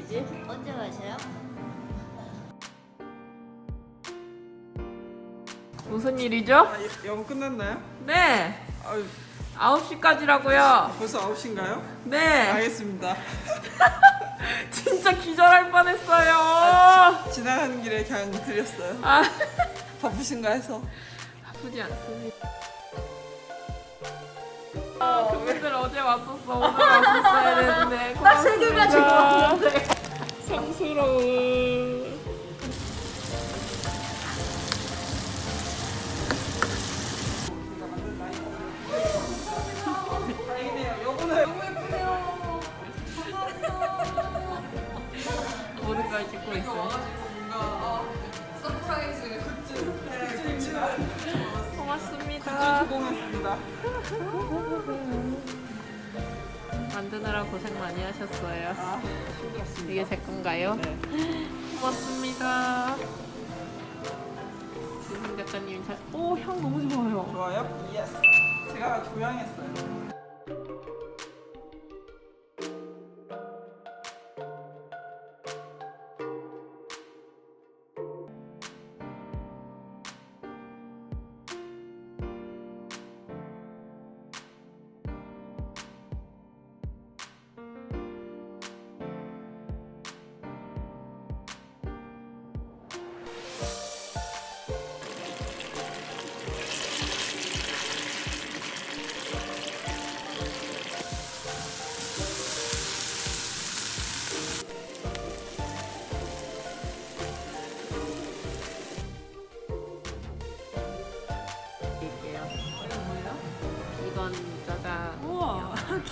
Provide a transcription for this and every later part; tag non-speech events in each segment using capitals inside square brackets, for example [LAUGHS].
있지? 언제 가셔요? 무슨 일이죠? 아, 예- 영어 끝났나요? 네. 아유, 9시까지라고요. 벌써 9시인가요? 네. 알겠습니다. [LAUGHS] 진짜 기절할 뻔했어요. 지나가는 길에 그냥 드렸어요. 아, 바쁘신가 해서. 아프지 않습니다. 아, 그분들 어제 왔었어. 오늘 왔었어야 되는데. 성 수고했습니다. 만드느라 고생 많이 하셨어요. 아, 힘들었습니다. 이게 제 건가요? 네. 고맙습니다. 지승 작가님 잘. 오, 향 너무 좋아요. 좋아요? 예스. 제가 조향했어요.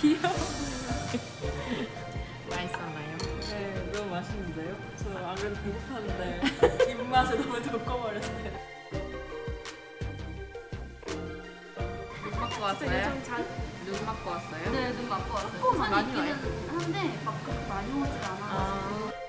귀여워. 맛있었나요? 네, 너무 맛있는데요? 저 안 그래도 배고팠는데 입맛에 너무 덮어버렸어요. 눈 맞고 왔어요? 눈 맞고 왔어요? 네, 눈 맞고 왔어요. 조금만 많이 있기는 와요? 한데 막 그렇게 많이 오질 않아가지고. 아.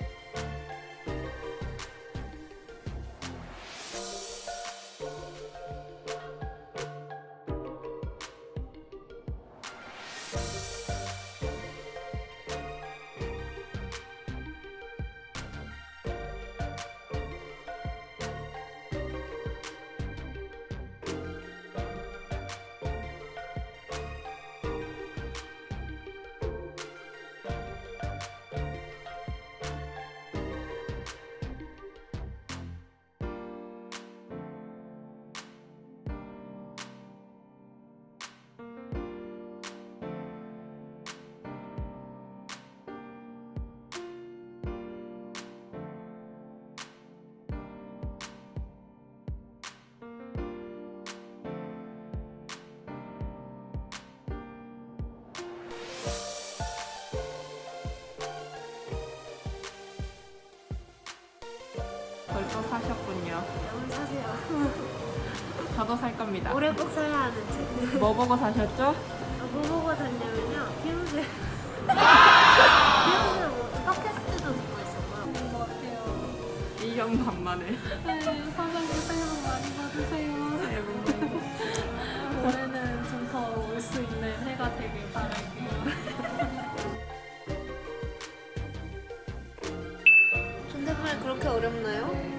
사셨군요. 여러분 사세요. [LAUGHS] 저도 살 겁니다. 올해 꼭 사야 하는 책. 뭐 보고 사셨죠? 아, 뭐 보고 샀냐면요. 피로제. 피로제 뭐 팟캐스트도 듣고 있었고요. 뭐 어때요? 1년 반 만에. 네, 사장님 새해 복 많이 받으세요. 새해 복 많이 받으세요. 올해는 좀 더 올 수 있는 해가 되길 바랄게요. 존댓말 그렇게 어렵나요?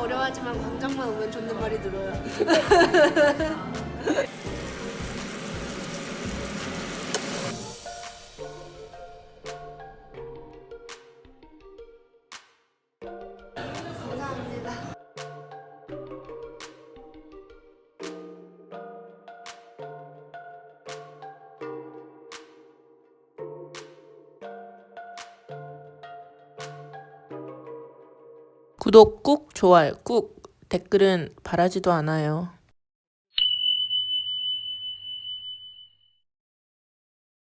어려워하지만 광장만 오면 존댓말이 늘어요. [LAUGHS] 구독 꾹, 좋아요 꾹, 댓글은 바라지도 않아요.